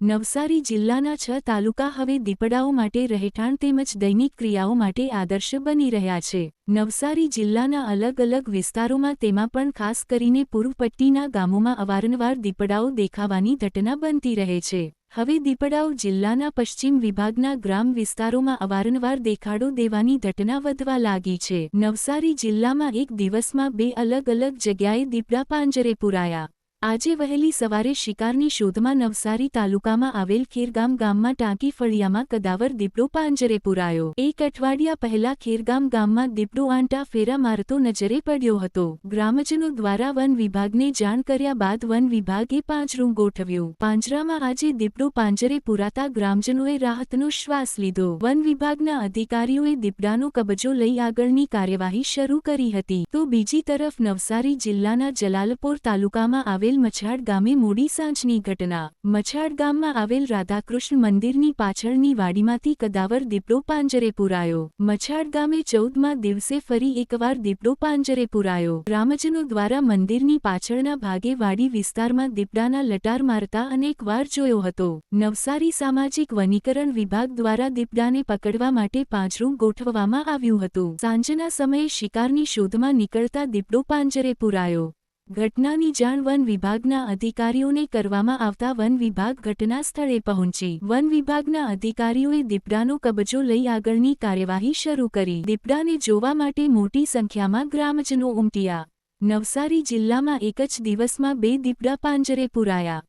નવસારી જિલ્લાના છ તાલુકા હવે દીપડાઓ માટે રહેઠાણ તેમજ દૈનિક ક્રિયાઓ માટે આદર્શ બની રહ્યા છે. નવસારી જિલ્લાના અલગ અલગ વિસ્તારોમાં તેમાં પણ ખાસ કરીને પૂર્વ પટ્ટીના ગામોમાં અવારનવાર દીપડાઓ દેખાવાની ઘટના બનતી રહે છે. હવે દીપડાઓ જિલ્લાના પશ્ચિમ વિભાગના ગ્રામ વિસ્તારોમાં અવારનવાર દેખાડો દેવાની ઘટના વધવા લાગી છે. નવસારી જિલ્લામાં એક દિવસમાં બે અલગ અલગ જગ્યાએ દીપડા પાંજરે પુરાયા. આજે વહેલી સવારે શિકારની શોધમાં નવસારી તાલુકામાં આવેલ ખેરગામ ગામમાં ટાંકી ફળિયામાં કદાવર દીપડો પાંજરે પુરાયો. એક અઠવાડિયા પહેલા ખેરગામ ગામમાં દીપડો આંટા ફેરા મારતો નજરે પડ્યો હતો. ગ્રામજનો દ્વારા વન વિભાગને જાણ કર્યા બાદ વન વિભાગે પાંજરું ગોઠવ્યું. પાંજરામાં આજે દીપડો પાંજરે પુરાતા ગ્રામજનોએ રાહતનો શ્વાસ લીધો. વન વિભાગના અધિકારીઓએ દીપડાનો કબજો લઈ આગળની કાર્યવાહી શરૂ કરી હતી. તો બીજી તરફ નવસારી જિલ્લાના જલાલપોર તાલુકામાં આવેલ મછાડ ગામે મોડી સાંજની ઘટના. મછાડ ગામમાં આવેલ રાધાકૃષ્ણ મંદિરની પાછળની વાડીમાંથી કદાવર દીપડો પાંજરે પુરાયો. મછાડ ગામે ચૌદમાં દિવસે ફરી એકવાર દીપડો પાંજરે પુરાયો. ગ્રામજનો દ્વારા મંદિરની પાછળના ભાગે વાડી વિસ્તારમાં દીપડાના લટાર મારતા અનેકવાર જોયો હતો. નવસારી સામાજિક વનીકરણ વિભાગ દ્વારા દીપડાને પકડવા માટે પાંજરું ગોઠવવામાં આવ્યું હતું. સાંજના સમયે શિકારની શોધમાં નીકળતા દીપડો પાંજરે પુરાયો. ઘટનાની જાણ વન વિભાગના અધિકારીઓને કરવામાં આવતા વન વિભાગ ઘટના સ્થળે પહોંચી. વન વિભાગના અધિકારીઓએ દીપડાનો કબજો લઈ આગળની કાર્યવાહી શરૂ કરી. દીપડાને જોવા માટે મોટી સંખ્યામાં ગ્રામજનો ઉમટ્યા. નવસારી જિલ્લામાં એક જ દિવસમાં બે દીપડા પાંજરે પુરાયા.